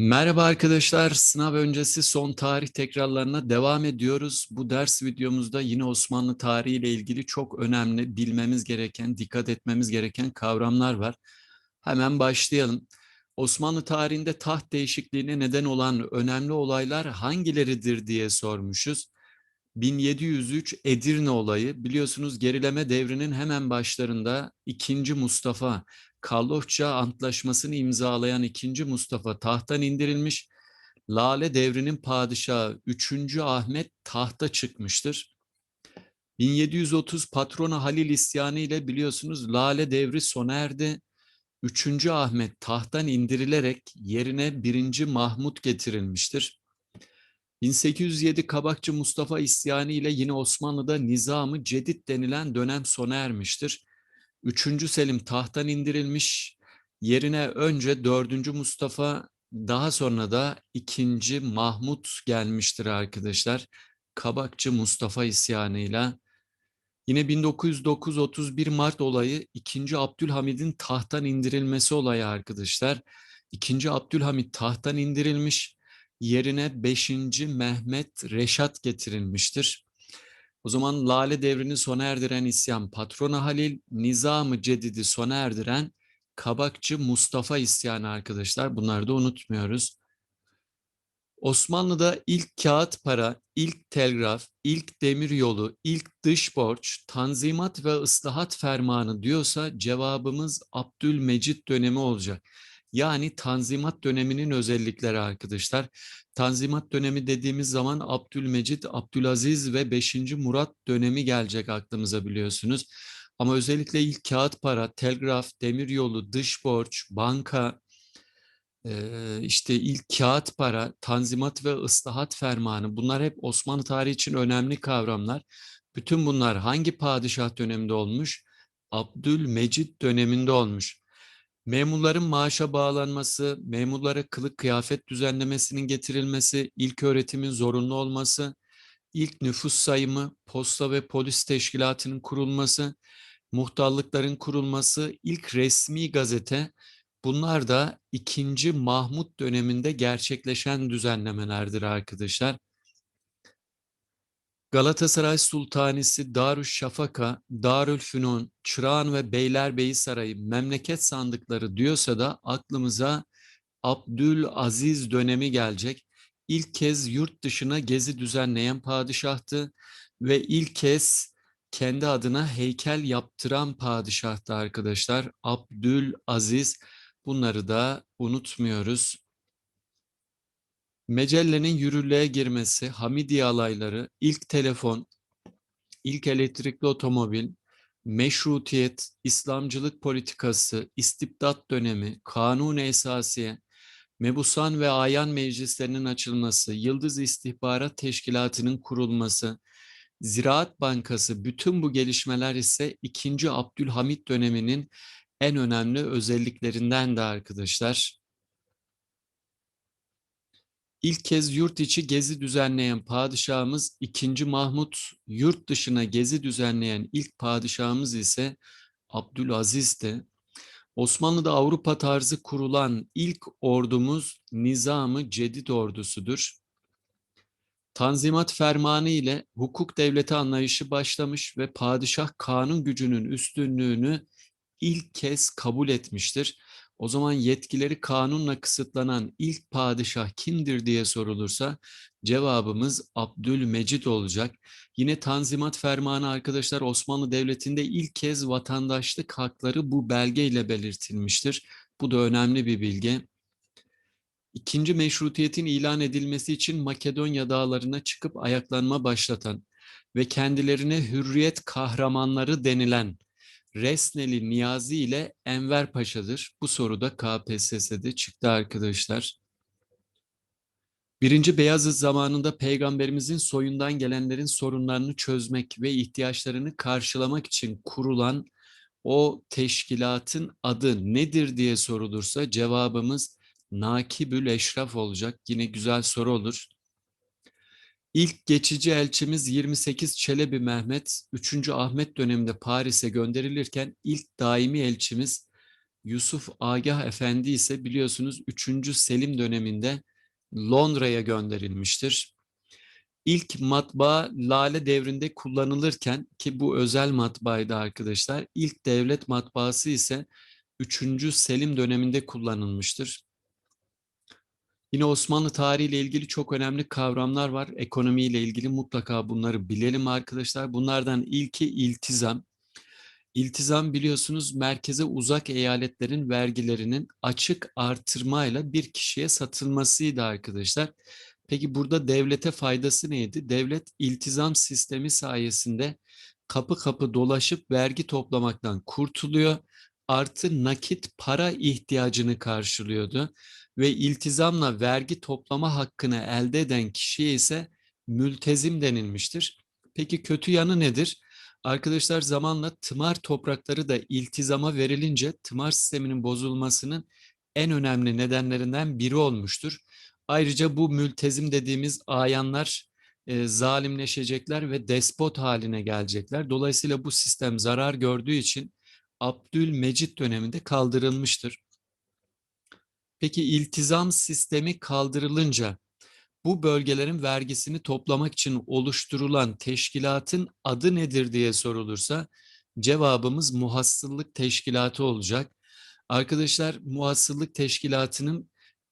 Merhaba arkadaşlar, sınav öncesi son tarih tekrarlarına devam ediyoruz. Bu ders videomuzda yine Osmanlı tarihi ile ilgili çok önemli bilmemiz gereken, dikkat etmemiz gereken kavramlar var. Hemen başlayalım. Osmanlı tarihinde taht değişikliğine neden olan önemli olaylar hangileridir diye sormuşuz. 1703 Edirne olayı biliyorsunuz gerileme devrinin hemen başlarında 2. Mustafa Kallofça Antlaşması'nı imzalayan 2. Mustafa tahttan indirilmiş. Lale devrinin padişahı 3. Ahmet tahta çıkmıştır. 1730 Patrona Halil isyanı ile biliyorsunuz Lale devri sona erdi. 3. Ahmet tahttan indirilerek yerine 1. Mahmut getirilmiştir. 1807 Kabakçı Mustafa isyanı ile yine Osmanlı'da Nizamı Cedid denilen dönem sona ermiştir. 3. Selim tahttan indirilmiş. Yerine önce 4. Mustafa daha sonra da 2. Mahmut gelmiştir arkadaşlar. Kabakçı Mustafa isyanıyla. Yine 1909-31 Mart olayı 2. Abdülhamid'in tahttan indirilmesi olayı arkadaşlar. 2. Abdülhamid tahttan indirilmiş yerine 5. Mehmet Reşat getirilmiştir. O zaman Lale devrini sona erdiren isyan Patrona Halil, Nizamı Cedid'i sona erdiren Kabakçı Mustafa isyanı arkadaşlar. Bunları da unutmuyoruz. Osmanlı'da ilk kağıt para, ilk telgraf, ilk demir yolu, ilk dış borç, tanzimat ve ıslahat fermanı diyorsa cevabımız Abdülmecit dönemi olacak. Yani Tanzimat döneminin özellikleri arkadaşlar. Tanzimat dönemi dediğimiz zaman Abdülmecit, Abdülaziz ve 5. Murat dönemi gelecek aklımıza biliyorsunuz. Ama özellikle ilk kağıt para, telgraf, demiryolu, dış borç, banka, işte ilk kağıt para, tanzimat ve ıslahat fermanı bunlar hep Osmanlı tarihi için önemli kavramlar. Bütün bunlar hangi padişah döneminde olmuş? Abdülmecit döneminde olmuş. Memurların maaşa bağlanması, memurlara kılık kıyafet düzenlemesinin getirilmesi, ilk öğretimin zorunlu olması, ilk nüfus sayımı, posta ve polis teşkilatının kurulması, muhtarlıkların kurulması, ilk resmi gazete, bunlar da 2. Mahmut döneminde gerçekleşen düzenlemelerdir arkadaşlar. Galatasaray Sultanisi Darüşşafaka, Darülfünun, Çırağan ve Beylerbeyi Sarayı memleket sandıkları diyorsa da aklımıza Abdülaziz dönemi gelecek. İlk kez yurt dışına gezi düzenleyen padişahtı ve ilk kez kendi adına heykel yaptıran padişahtı arkadaşlar. Abdülaziz bunları da unutmuyoruz. Mecelle'nin yürürlüğe girmesi, Hamidiye alayları, ilk telefon, ilk elektrikli otomobil, meşrutiyet, İslamcılık politikası, istibdat dönemi, kanun esasiye, mebusan ve ayan meclislerinin açılması, Yıldız İstihbarat Teşkilatı'nın kurulması, Ziraat Bankası bütün bu gelişmeler ise 2. Abdülhamit döneminin en önemli özelliklerinden de arkadaşlar. İlk kez yurt içi gezi düzenleyen padişahımız 2. Mahmut, yurt dışına gezi düzenleyen ilk padişahımız ise Abdülaziz'di. Osmanlı'da Avrupa tarzı kurulan ilk ordumuz Nizamı Cedid ordusudur. Tanzimat fermanı ile hukuk devleti anlayışı başlamış ve padişah kanun gücünün üstünlüğünü ilk kez kabul etmiştir. O zaman yetkileri kanunla kısıtlanan ilk padişah kimdir diye sorulursa cevabımız Abdülmecit olacak. Yine Tanzimat Fermanı arkadaşlar Osmanlı Devleti'nde ilk kez vatandaşlık hakları bu belgeyle belirtilmiştir. Bu da önemli bir bilgi. İkinci meşrutiyetin ilan edilmesi için Makedonya dağlarına çıkıp ayaklanma başlatan ve kendilerine hürriyet kahramanları denilen Resneli Niyazi ile Enver Paşa'dır. Bu soruda KPSS'de çıktı arkadaşlar. Birinci Beyazıt zamanında peygamberimizin soyundan gelenlerin sorunlarını çözmek ve ihtiyaçlarını karşılamak için kurulan o teşkilatın adı nedir diye sorulursa cevabımız Nakibül Eşraf olacak. Yine güzel soru olur. İlk geçici elçimiz 28 Çelebi Mehmet 3. Ahmet döneminde Paris'e gönderilirken ilk daimi elçimiz Yusuf Agah Efendi ise biliyorsunuz 3. Selim döneminde Londra'ya gönderilmiştir. İlk matbaa Lale devrinde kullanılırken ki bu özel matbaaydı arkadaşlar. İlk devlet matbaası ise 3. Selim döneminde kullanılmıştır. Yine Osmanlı tarihiyle ilgili çok önemli kavramlar var. Ekonomiyle ilgili mutlaka bunları bilelim arkadaşlar. Bunlardan ilki iltizam. İltizam biliyorsunuz merkeze uzak eyaletlerin vergilerinin açık artırmayla bir kişiye satılmasıydı arkadaşlar. Peki burada devlete faydası neydi? Devlet iltizam sistemi sayesinde kapı kapı dolaşıp vergi toplamaktan kurtuluyor. Artı nakit para ihtiyacını karşılıyordu ve iltizamla vergi toplama hakkını elde eden kişiye ise mültezim denilmiştir. Peki kötü yanı nedir? Arkadaşlar zamanla tımar toprakları da iltizama verilince tımar sisteminin bozulmasının en önemli nedenlerinden biri olmuştur. Ayrıca bu mültezim dediğimiz ayanlar e, zalimleşecekler ve despot haline gelecekler. Dolayısıyla bu sistem zarar gördüğü için Abdülmecit döneminde kaldırılmıştır. Peki iltizam sistemi kaldırılınca bu bölgelerin vergisini toplamak için oluşturulan teşkilatın adı nedir diye sorulursa cevabımız muhassıllık teşkilatı olacak. Arkadaşlar muhassıllık teşkilatının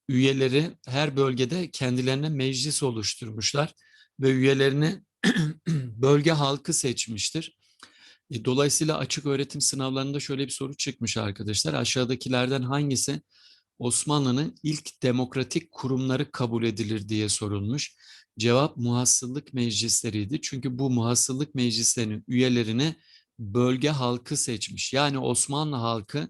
üyeleri her bölgede kendilerine meclis oluşturmuşlar ve üyelerini bölge halkı seçmiştir. E, dolayısıyla açık öğretim sınavlarında şöyle bir soru çıkmış arkadaşlar. Aşağıdakilerden hangisi Osmanlı'nın ilk demokratik kurumları kabul edilir diye sorulmuş. Cevap muhassıllık meclisleriydi. Çünkü bu muhassıllık meclislerinin üyelerini bölge halkı seçmiş. Yani Osmanlı halkı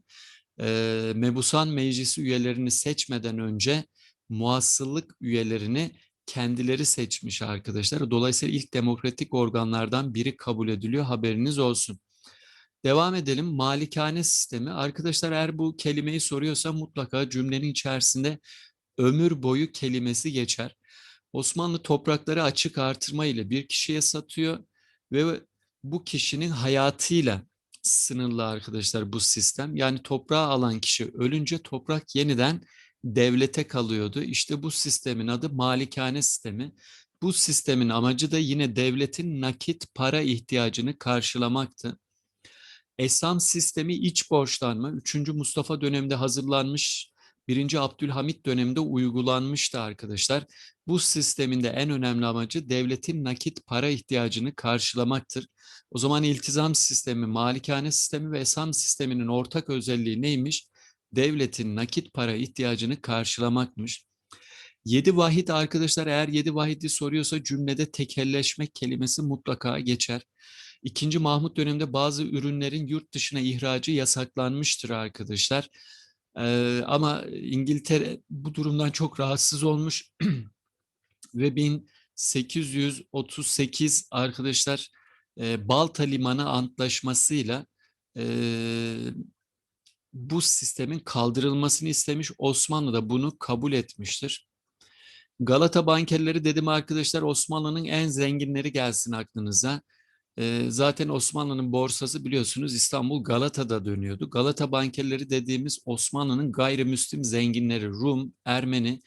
e, Mebusan Meclisi üyelerini seçmeden önce muhassıllık üyelerini kendileri seçmiş arkadaşlar. Dolayısıyla ilk demokratik organlardan biri kabul ediliyor. Haberiniz olsun. Devam edelim. Malikane sistemi. Arkadaşlar eğer bu kelimeyi soruyorsa mutlaka cümlenin içerisinde ömür boyu kelimesi geçer. Osmanlı toprakları açık artırma ile bir kişiye satıyor ve bu kişinin hayatıyla sınırlı arkadaşlar bu sistem. Yani toprağı alan kişi ölünce toprak yeniden devlete kalıyordu. İşte bu sistemin adı malikane sistemi. Bu sistemin amacı da yine devletin nakit para ihtiyacını karşılamaktı. Esam sistemi iç borçlanma 3. Mustafa döneminde hazırlanmış 1. Abdülhamit döneminde uygulanmıştı arkadaşlar. Bu sistemin de en önemli amacı devletin nakit para ihtiyacını karşılamaktır. O zaman iltizam sistemi, malikane sistemi ve esam sisteminin ortak özelliği neymiş? Devletin nakit para ihtiyacını karşılamakmış. Yedi vahid arkadaşlar eğer yedi vahidi soruyorsa cümlede tekelleşmek kelimesi mutlaka geçer. İkinci Mahmut döneminde bazı ürünlerin yurt dışına ihracı yasaklanmıştır arkadaşlar. Ee, ama İngiltere bu durumdan çok rahatsız olmuş ve 1838 arkadaşlar e, Balta Limanı Antlaşması'yla e, bu sistemin kaldırılmasını istemiş. Osmanlı da bunu kabul etmiştir. Galata bankerleri dedim arkadaşlar Osmanlı'nın en zenginleri gelsin aklınıza. E, zaten Osmanlı'nın borsası biliyorsunuz İstanbul Galata'da dönüyordu. Galata bankerleri dediğimiz Osmanlı'nın gayrimüslim zenginleri Rum, Ermeni,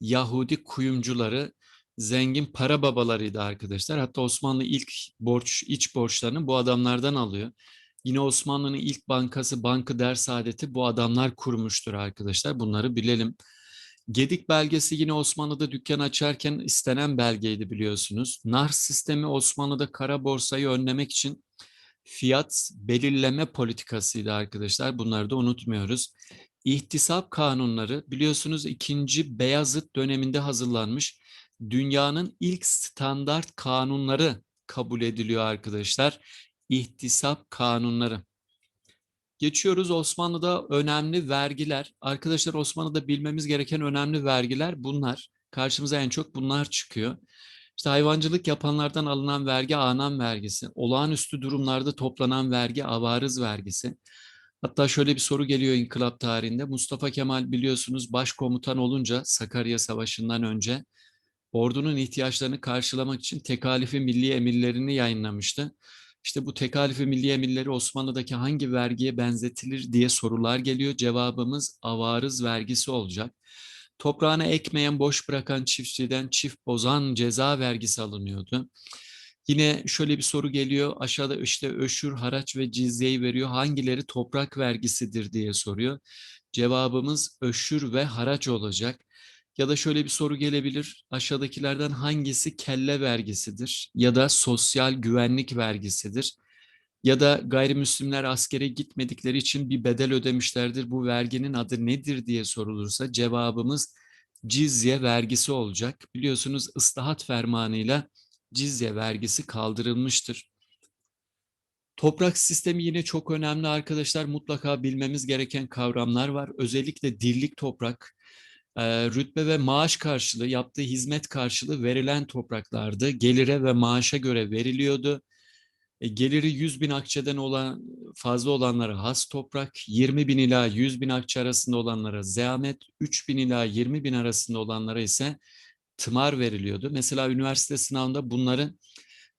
Yahudi kuyumcuları zengin para babalarıydı arkadaşlar. Hatta Osmanlı ilk borç, iç borçlarını bu adamlardan alıyor. Yine Osmanlı'nın ilk bankası Bankı Dersaadet'i bu adamlar kurmuştur arkadaşlar. Bunları bilelim. Gedik belgesi yine Osmanlı'da dükkan açarken istenen belgeydi biliyorsunuz. Nar sistemi Osmanlı'da kara borsayı önlemek için fiyat belirleme politikasıydı arkadaşlar. Bunları da unutmuyoruz. İhtisap kanunları biliyorsunuz 2. Beyazıt döneminde hazırlanmış dünyanın ilk standart kanunları kabul ediliyor arkadaşlar. İhtisap kanunları. Geçiyoruz Osmanlı'da önemli vergiler. Arkadaşlar Osmanlı'da bilmemiz gereken önemli vergiler bunlar. Karşımıza en çok bunlar çıkıyor. İşte hayvancılık yapanlardan alınan vergi anam vergisi, olağanüstü durumlarda toplanan vergi avarız vergisi. Hatta şöyle bir soru geliyor inkılap tarihinde. Mustafa Kemal biliyorsunuz başkomutan olunca Sakarya Savaşı'ndan önce ordunun ihtiyaçlarını karşılamak için tekalifi milli emirlerini yayınlamıştı. İşte bu tekalifi milli emirleri Osmanlı'daki hangi vergiye benzetilir diye sorular geliyor. Cevabımız avarız vergisi olacak. Toprağına ekmeyen, boş bırakan çiftçiden çift bozan ceza vergisi alınıyordu. Yine şöyle bir soru geliyor. Aşağıda işte öşür, haraç ve cizyeyi veriyor. Hangileri toprak vergisidir diye soruyor. Cevabımız öşür ve haraç olacak. Ya da şöyle bir soru gelebilir. Aşağıdakilerden hangisi kelle vergisidir ya da sosyal güvenlik vergisidir? Ya da gayrimüslimler askere gitmedikleri için bir bedel ödemişlerdir. Bu verginin adı nedir diye sorulursa cevabımız cizye vergisi olacak. Biliyorsunuz ıslahat fermanıyla cizye vergisi kaldırılmıştır. Toprak sistemi yine çok önemli arkadaşlar. Mutlaka bilmemiz gereken kavramlar var. Özellikle dirlik toprak, rütbe ve maaş karşılığı, yaptığı hizmet karşılığı verilen topraklardı. Gelire ve maaşa göre veriliyordu. E, geliri 100 bin akçeden olan fazla olanlara has toprak, 20 bin ila 100 bin akçe arasında olanlara zahmet, 3 bin ila 20 bin arasında olanlara ise tımar veriliyordu. Mesela üniversite sınavında bunları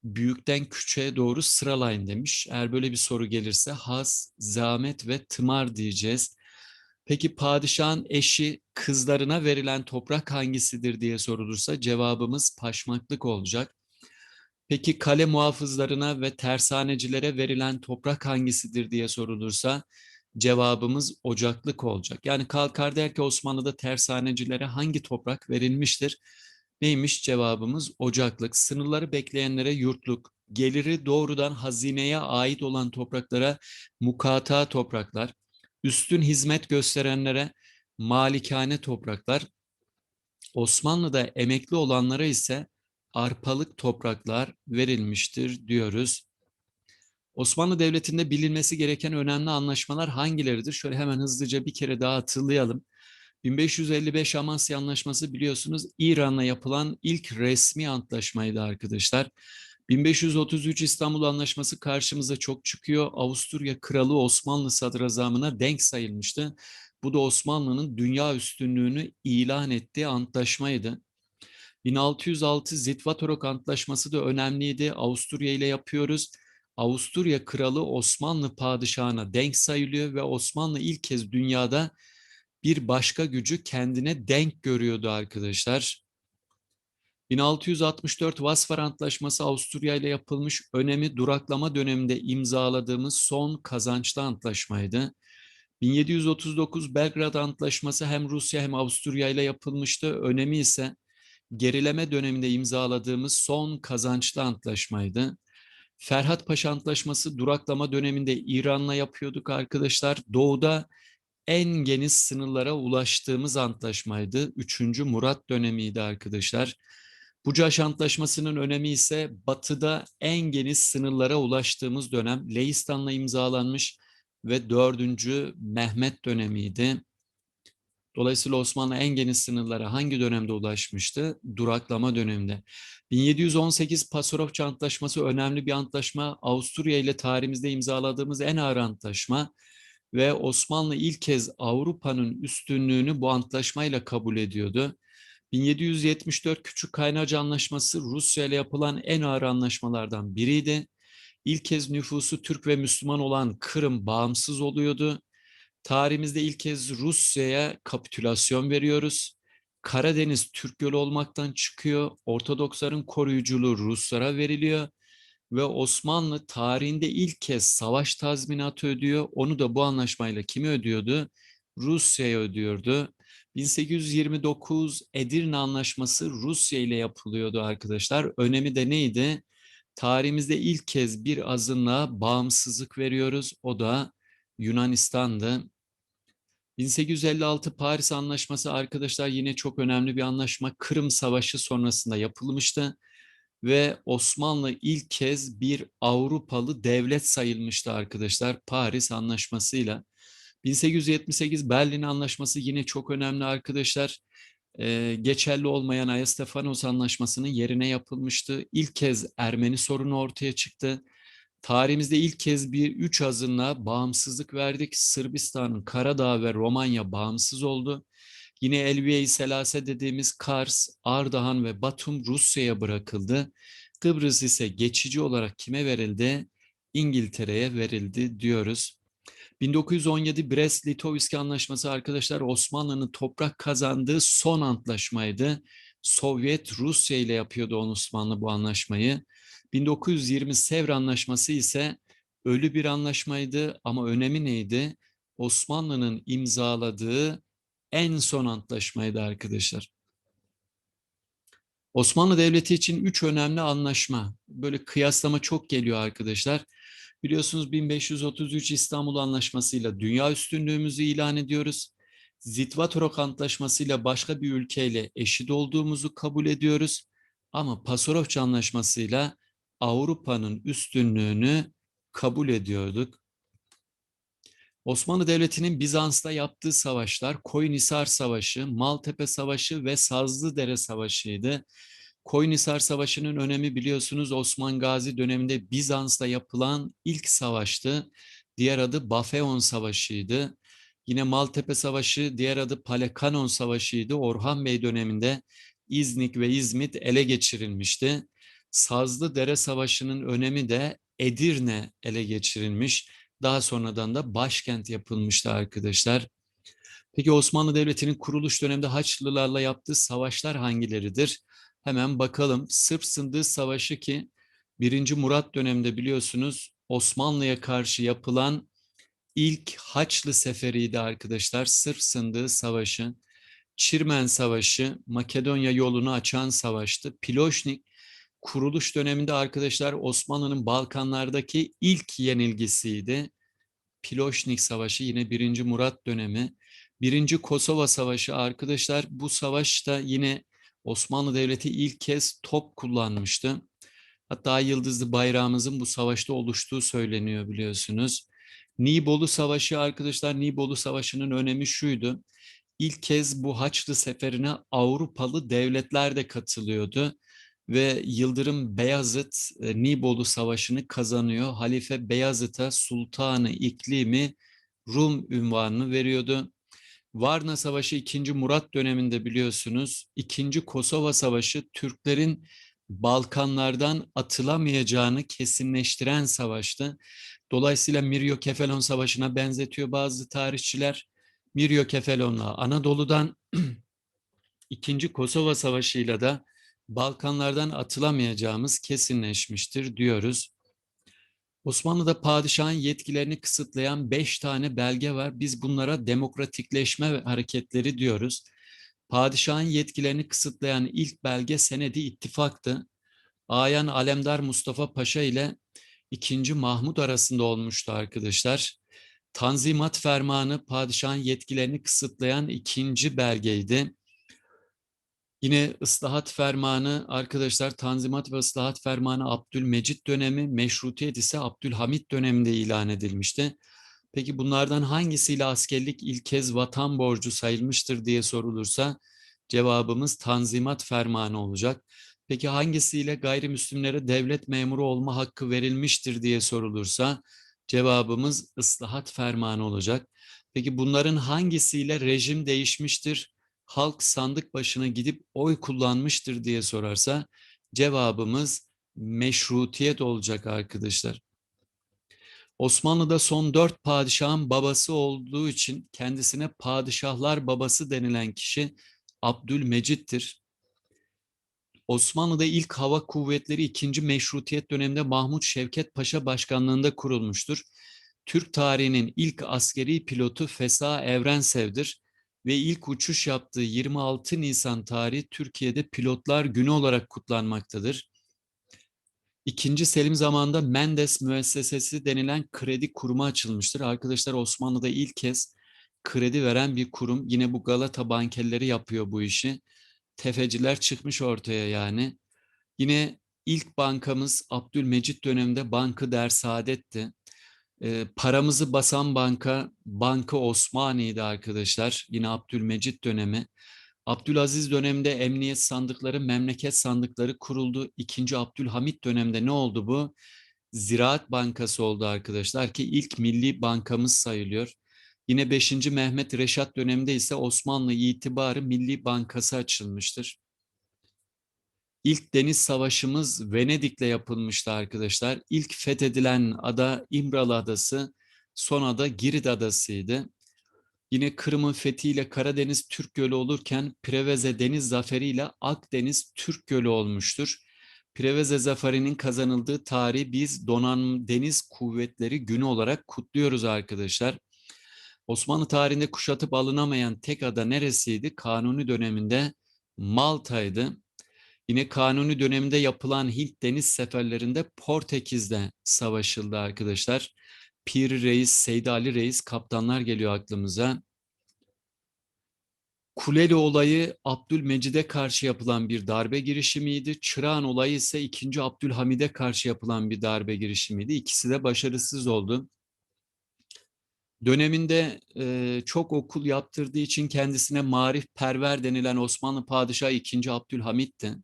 büyükten küçüğe doğru sıralayın demiş. Eğer böyle bir soru gelirse has, zahmet ve tımar diyeceğiz. Peki padişahın eşi kızlarına verilen toprak hangisidir diye sorulursa cevabımız paşmaklık olacak. Peki kale muhafızlarına ve tersanecilere verilen toprak hangisidir diye sorulursa cevabımız ocaklık olacak. Yani kalkar der ki Osmanlı'da tersanecilere hangi toprak verilmiştir? Neymiş cevabımız? Ocaklık. Sınırları bekleyenlere yurtluk. Geliri doğrudan hazineye ait olan topraklara mukata topraklar. Üstün hizmet gösterenlere malikane topraklar. Osmanlı'da emekli olanlara ise arpalık topraklar verilmiştir diyoruz. Osmanlı Devleti'nde bilinmesi gereken önemli anlaşmalar hangileridir? Şöyle hemen hızlıca bir kere daha hatırlayalım. 1555 Amasya Anlaşması biliyorsunuz İran'la yapılan ilk resmi antlaşmaydı arkadaşlar. 1533 İstanbul Anlaşması karşımıza çok çıkıyor. Avusturya Kralı Osmanlı sadrazamına denk sayılmıştı. Bu da Osmanlı'nın dünya üstünlüğünü ilan ettiği antlaşmaydı. 1606 Zitvatorok Antlaşması da önemliydi. Avusturya ile yapıyoruz. Avusturya Kralı Osmanlı padişahına denk sayılıyor ve Osmanlı ilk kez dünyada bir başka gücü kendine denk görüyordu arkadaşlar. 1664 Vasfar Antlaşması Avusturya ile yapılmış önemi duraklama döneminde imzaladığımız son kazançlı antlaşmaydı. 1739 Belgrad Antlaşması hem Rusya hem Avusturya ile yapılmıştı. Önemi ise gerileme döneminde imzaladığımız son kazançlı antlaşmaydı. Ferhat Paşa Antlaşması duraklama döneminde İran'la yapıyorduk arkadaşlar. Doğuda en geniş sınırlara ulaştığımız antlaşmaydı. Üçüncü Murat dönemiydi arkadaşlar. Bucaş Antlaşması'nın önemi ise batıda en geniş sınırlara ulaştığımız dönem Leistan'la imzalanmış ve dördüncü Mehmet dönemiydi. Dolayısıyla Osmanlı en geniş sınırlara hangi dönemde ulaşmıştı? Duraklama döneminde. 1718 Pasarofça Antlaşması önemli bir antlaşma. Avusturya ile tarihimizde imzaladığımız en ağır antlaşma ve Osmanlı ilk kez Avrupa'nın üstünlüğünü bu antlaşmayla kabul ediyordu. 1774 Küçük Kaynarca Anlaşması Rusya ile yapılan en ağır anlaşmalardan biriydi. İlk kez nüfusu Türk ve Müslüman olan Kırım bağımsız oluyordu. Tarihimizde ilk kez Rusya'ya kapitülasyon veriyoruz. Karadeniz Türk yolu olmaktan çıkıyor. Ortodoksların koruyuculuğu Ruslara veriliyor ve Osmanlı tarihinde ilk kez savaş tazminatı ödüyor. Onu da bu anlaşmayla kimi ödüyordu? Rusya'ya ödüyordu. 1829 Edirne Anlaşması Rusya ile yapılıyordu arkadaşlar. Önemi de neydi? Tarihimizde ilk kez bir azınlığa bağımsızlık veriyoruz. O da Yunanistan'dı. 1856 Paris Anlaşması arkadaşlar yine çok önemli bir anlaşma. Kırım Savaşı sonrasında yapılmıştı ve Osmanlı ilk kez bir Avrupalı devlet sayılmıştı arkadaşlar Paris Anlaşması'yla. 1878 Berlin Anlaşması yine çok önemli arkadaşlar. Ee, geçerli olmayan Ayastefanos Anlaşması'nın yerine yapılmıştı. İlk kez Ermeni sorunu ortaya çıktı. Tarihimizde ilk kez bir üç azınlığa bağımsızlık verdik. Sırbistan'ın Karadağ ve Romanya bağımsız oldu. Yine Elbiye-i Selase dediğimiz Kars, Ardahan ve Batum Rusya'ya bırakıldı. Kıbrıs ise geçici olarak kime verildi? İngiltere'ye verildi diyoruz. 1917 Brest-Litovski Anlaşması arkadaşlar Osmanlı'nın toprak kazandığı son antlaşmaydı. Sovyet Rusya ile yapıyordu on Osmanlı bu anlaşmayı. 1920 Sevr Anlaşması ise ölü bir anlaşmaydı ama önemi neydi? Osmanlı'nın imzaladığı en son antlaşmaydı arkadaşlar. Osmanlı Devleti için üç önemli anlaşma. Böyle kıyaslama çok geliyor arkadaşlar. Biliyorsunuz 1533 İstanbul Anlaşması'yla dünya üstünlüğümüzü ilan ediyoruz. Zitvatorok Antlaşması'yla başka bir ülkeyle eşit olduğumuzu kabul ediyoruz. Ama Pasarofça Anlaşması'yla Avrupa'nın üstünlüğünü kabul ediyorduk. Osmanlı Devleti'nin Bizans'ta yaptığı savaşlar Koyunhisar Savaşı, Maltepe Savaşı ve Sazlıdere Savaşı'ydı. Koyunhisar Savaşı'nın önemi biliyorsunuz Osman Gazi döneminde Bizans'ta yapılan ilk savaştı. Diğer adı Bafeon Savaşı'ydı. Yine Maltepe Savaşı, diğer adı Palekanon Savaşı'ydı. Orhan Bey döneminde İznik ve İzmit ele geçirilmişti. Sazlıdere Savaşı'nın önemi de Edirne ele geçirilmiş. Daha sonradan da başkent yapılmıştı arkadaşlar. Peki Osmanlı Devleti'nin kuruluş döneminde Haçlılarla yaptığı savaşlar hangileridir? Hemen bakalım. Sırp Sındığı Savaşı ki 1. Murat döneminde biliyorsunuz Osmanlı'ya karşı yapılan ilk Haçlı seferiydi arkadaşlar. Sırp Sındığı Savaşı. Çirmen Savaşı, Makedonya yolunu açan savaştı. Piloşnik kuruluş döneminde arkadaşlar Osmanlı'nın Balkanlardaki ilk yenilgisiydi. Piloşnik Savaşı yine 1. Murat dönemi. 1. Kosova Savaşı arkadaşlar bu savaşta yine Osmanlı Devleti ilk kez top kullanmıştı. Hatta yıldızlı bayrağımızın bu savaşta oluştuğu söyleniyor biliyorsunuz. Nibolu Savaşı arkadaşlar Nibolu Savaşı'nın önemi şuydu. İlk kez bu Haçlı Seferi'ne Avrupalı devletler de katılıyordu ve Yıldırım Beyazıt e, Nibolu Savaşı'nı kazanıyor. Halife Beyazıt'a Sultanı İklimi Rum ünvanını veriyordu. Varna Savaşı 2. Murat döneminde biliyorsunuz 2. Kosova Savaşı Türklerin Balkanlardan atılamayacağını kesinleştiren savaştı. Dolayısıyla Miryo Kefelon Savaşı'na benzetiyor bazı tarihçiler. Miryo Kefelon'la Anadolu'dan 2. Kosova Savaşı'yla da Balkanlardan atılamayacağımız kesinleşmiştir diyoruz. Osmanlı'da padişahın yetkilerini kısıtlayan beş tane belge var. Biz bunlara demokratikleşme hareketleri diyoruz. Padişahın yetkilerini kısıtlayan ilk belge Senedi İttifak'tı. Ayan Alemdar Mustafa Paşa ile 2. Mahmut arasında olmuştu arkadaşlar. Tanzimat Fermanı padişahın yetkilerini kısıtlayan ikinci belgeydi. Yine ıslahat fermanı arkadaşlar Tanzimat ve ıslahat fermanı Abdülmecit dönemi, meşrutiyet ise Abdülhamit döneminde ilan edilmişti. Peki bunlardan hangisiyle askerlik ilk kez vatan borcu sayılmıştır diye sorulursa cevabımız Tanzimat fermanı olacak. Peki hangisiyle gayrimüslimlere devlet memuru olma hakkı verilmiştir diye sorulursa cevabımız ıslahat fermanı olacak. Peki bunların hangisiyle rejim değişmiştir? Halk sandık başına gidip oy kullanmıştır diye sorarsa cevabımız meşrutiyet olacak arkadaşlar. Osmanlı'da son dört padişahın babası olduğu için kendisine padişahlar babası denilen kişi Abdülmecit'tir. Osmanlı'da ilk hava kuvvetleri ikinci meşrutiyet döneminde Mahmut Şevket Paşa başkanlığında kurulmuştur. Türk tarihinin ilk askeri pilotu Fesa Evrensev'dir ve ilk uçuş yaptığı 26 Nisan tarihi Türkiye'de Pilotlar Günü olarak kutlanmaktadır. İkinci Selim zamanında Mendes müessesesi denilen kredi kurumu açılmıştır. Arkadaşlar Osmanlı'da ilk kez kredi veren bir kurum. Yine bu Galata bankerleri yapıyor bu işi. Tefeciler çıkmış ortaya yani. Yine ilk bankamız Abdülmecit döneminde Bankı Der Saadet'ti. E, paramızı basan banka Banka Osmani'ydi arkadaşlar. Yine Abdülmecit dönemi. Abdülaziz döneminde emniyet sandıkları, memleket sandıkları kuruldu. İkinci Abdülhamit döneminde ne oldu bu? Ziraat Bankası oldu arkadaşlar ki ilk milli bankamız sayılıyor. Yine 5. Mehmet Reşat döneminde ise Osmanlı İtibarı Milli Bankası açılmıştır. İlk deniz savaşımız Venedik'le yapılmıştı arkadaşlar. İlk fethedilen ada İmralı Adası, son ada Girit Adası'ydı. Yine Kırım'ın fethiyle Karadeniz Türk Gölü olurken Preveze Deniz Zaferi'yle Akdeniz Türk Gölü olmuştur. Preveze Zaferi'nin kazanıldığı tarihi biz Donanma Deniz Kuvvetleri Günü olarak kutluyoruz arkadaşlar. Osmanlı tarihinde kuşatıp alınamayan tek ada neresiydi? Kanuni döneminde Malta'ydı. Yine Kanuni döneminde yapılan Hint deniz seferlerinde Portekiz'de savaşıldı arkadaşlar. Pir Reis, Seydi Ali Reis kaptanlar geliyor aklımıza. Kuleli olayı Abdülmecid'e karşı yapılan bir darbe girişimiydi. Çırağan olayı ise 2. Abdülhamid'e karşı yapılan bir darbe girişimiydi. İkisi de başarısız oldu. Döneminde e, çok okul yaptırdığı için kendisine marif perver denilen Osmanlı Padişahı 2. Abdülhamit'ti.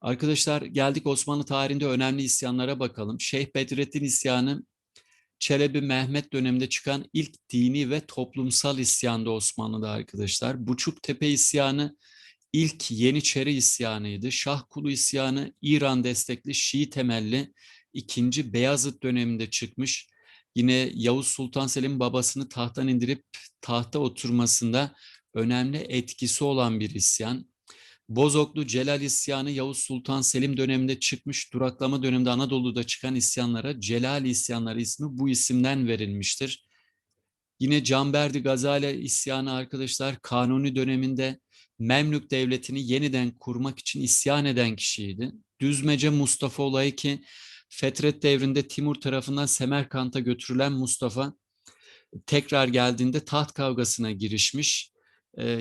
Arkadaşlar geldik Osmanlı tarihinde önemli isyanlara bakalım. Şeyh Bedrettin isyanı Çelebi Mehmet döneminde çıkan ilk dini ve toplumsal isyandı Osmanlı'da arkadaşlar. Buçuktepe isyanı ilk Yeniçeri isyanıydı. Şahkulu isyanı İran destekli Şii temelli ikinci Beyazıt döneminde çıkmış. Yine Yavuz Sultan Selim babasını tahttan indirip tahta oturmasında önemli etkisi olan bir isyan. Bozoklu Celal isyanı Yavuz Sultan Selim döneminde çıkmış, duraklama döneminde Anadolu'da çıkan isyanlara Celal isyanları ismi bu isimden verilmiştir. Yine Canberdi Gazale isyanı arkadaşlar Kanuni döneminde Memlük devletini yeniden kurmak için isyan eden kişiydi. Düzmece Mustafa olayı ki Fetret devrinde Timur tarafından Semerkant'a götürülen Mustafa tekrar geldiğinde taht kavgasına girişmiş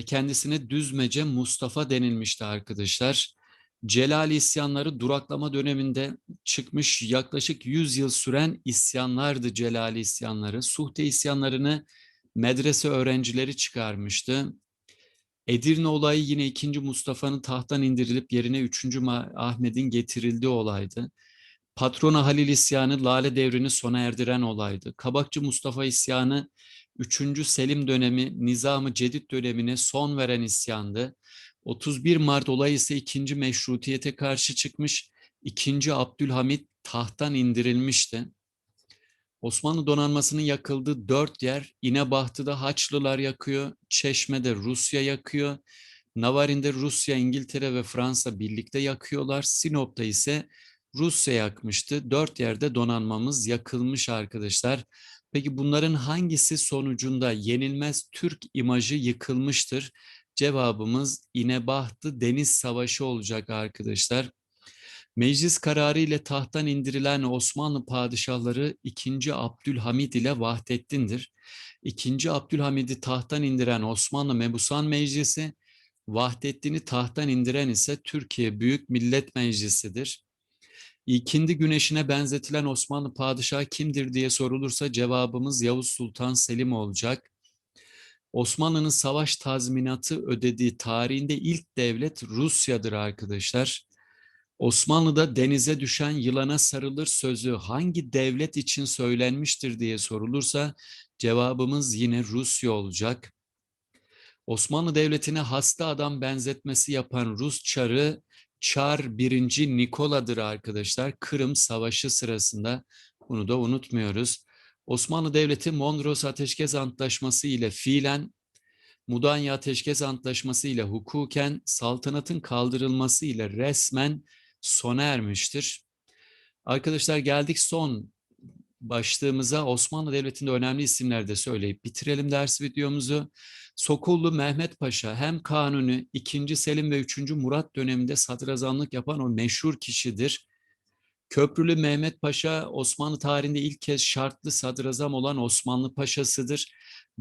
kendisine Düzmece Mustafa denilmişti arkadaşlar. Celal isyanları duraklama döneminde çıkmış yaklaşık 100 yıl süren isyanlardı Celali isyanları. Suhte isyanlarını medrese öğrencileri çıkarmıştı. Edirne olayı yine 2. Mustafa'nın tahttan indirilip yerine 3. Ahmet'in getirildiği olaydı. Patrona Halil isyanı Lale devrini sona erdiren olaydı. Kabakçı Mustafa isyanı 3. Selim dönemi Nizam-ı Cedid dönemine son veren isyandı. 31 Mart olayı ise 2. Meşrutiyete karşı çıkmış. 2. Abdülhamit tahttan indirilmişti. Osmanlı donanmasının yakıldığı dört yer İnebahtı'da Haçlılar yakıyor, Çeşme'de Rusya yakıyor, Navarin'de Rusya, İngiltere ve Fransa birlikte yakıyorlar. Sinop'ta ise Rusya yakmıştı. Dört yerde donanmamız yakılmış arkadaşlar. Peki bunların hangisi sonucunda yenilmez Türk imajı yıkılmıştır? Cevabımız İnebahtı Deniz Savaşı olacak arkadaşlar. Meclis kararı ile tahttan indirilen Osmanlı padişahları 2. Abdülhamid ile Vahdettin'dir. 2. Abdülhamid'i tahttan indiren Osmanlı Mebusan Meclisi, Vahdettin'i tahttan indiren ise Türkiye Büyük Millet Meclisi'dir. İkindi güneşine benzetilen Osmanlı padişahı kimdir diye sorulursa cevabımız Yavuz Sultan Selim olacak. Osmanlı'nın savaş tazminatı ödediği tarihinde ilk devlet Rusya'dır arkadaşlar. Osmanlı'da denize düşen yılana sarılır sözü hangi devlet için söylenmiştir diye sorulursa cevabımız yine Rusya olacak. Osmanlı Devleti'ne hasta adam benzetmesi yapan Rus çarı Çar 1. Nikola'dır arkadaşlar. Kırım Savaşı sırasında bunu da unutmuyoruz. Osmanlı Devleti Mondros Ateşkes Antlaşması ile fiilen, Mudanya Ateşkes Antlaşması ile hukuken, saltanatın kaldırılması ile resmen sona ermiştir. Arkadaşlar geldik son başlığımıza Osmanlı Devleti'nde önemli isimler de söyleyip bitirelim ders videomuzu. Sokullu Mehmet Paşa hem Kanuni 2. Selim ve 3. Murat döneminde sadrazamlık yapan o meşhur kişidir. Köprülü Mehmet Paşa Osmanlı tarihinde ilk kez şartlı sadrazam olan Osmanlı Paşasıdır.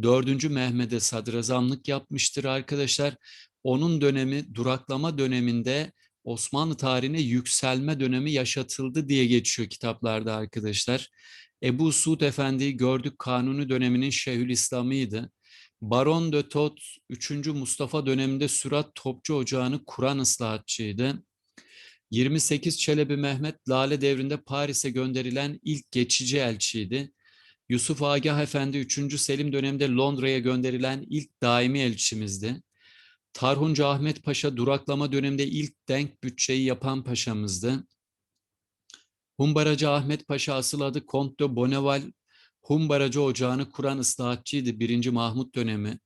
4. Mehmet'e sadrazamlık yapmıştır arkadaşlar. Onun dönemi duraklama döneminde Osmanlı tarihine yükselme dönemi yaşatıldı diye geçiyor kitaplarda arkadaşlar. Ebu Suud Efendi'yi gördük Kanuni döneminin Şeyhülislam'ıydı. Baron de Tot 3. Mustafa döneminde Sürat Topçu Ocağı'nı kuran ıslahatçıydı. 28 Çelebi Mehmet Lale devrinde Paris'e gönderilen ilk geçici elçiydi. Yusuf Agah Efendi 3. Selim döneminde Londra'ya gönderilen ilk daimi elçimizdi. Tarhuncu Ahmet Paşa duraklama döneminde ilk denk bütçeyi yapan paşamızdı. Humbaracı Ahmet Paşa asıl adı Kont de Bonneval, Humbaracı Ocağı'nı kuran ıslahatçıydı 1. Mahmut dönemi.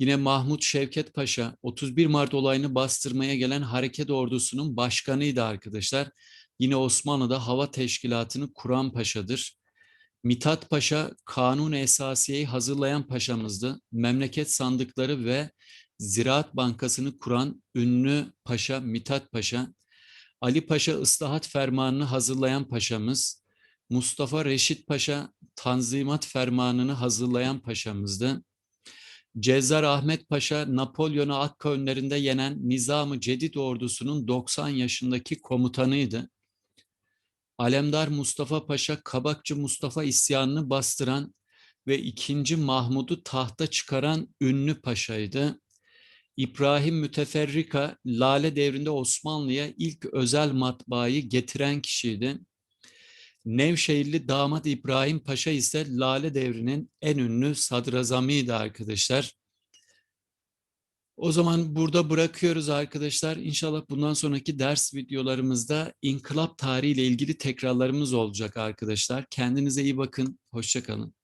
Yine Mahmut Şevket Paşa 31 Mart olayını bastırmaya gelen hareket ordusunun başkanıydı arkadaşlar. Yine Osmanlı'da hava teşkilatını kuran paşadır. Mithat Paşa kanun esasiyeyi hazırlayan paşamızdı. Memleket sandıkları ve Ziraat Bankası'nı kuran ünlü paşa Mithat Paşa. Ali Paşa ıslahat fermanını hazırlayan paşamız. Mustafa Reşit Paşa Tanzimat fermanını hazırlayan paşamızdı. Cezzar Ahmet Paşa Napolyon'u Akka önlerinde yenen Nizam-ı Cedid ordusunun 90 yaşındaki komutanıydı. Alemdar Mustafa Paşa Kabakçı Mustafa isyanını bastıran ve 2. Mahmud'u tahta çıkaran ünlü paşaydı. İbrahim Müteferrika Lale devrinde Osmanlı'ya ilk özel matbaayı getiren kişiydi. Nevşehirli damat İbrahim Paşa ise Lale devrinin en ünlü sadrazamıydı arkadaşlar. O zaman burada bırakıyoruz arkadaşlar. İnşallah bundan sonraki ders videolarımızda inkılap tarihi ile ilgili tekrarlarımız olacak arkadaşlar. Kendinize iyi bakın. Hoşçakalın.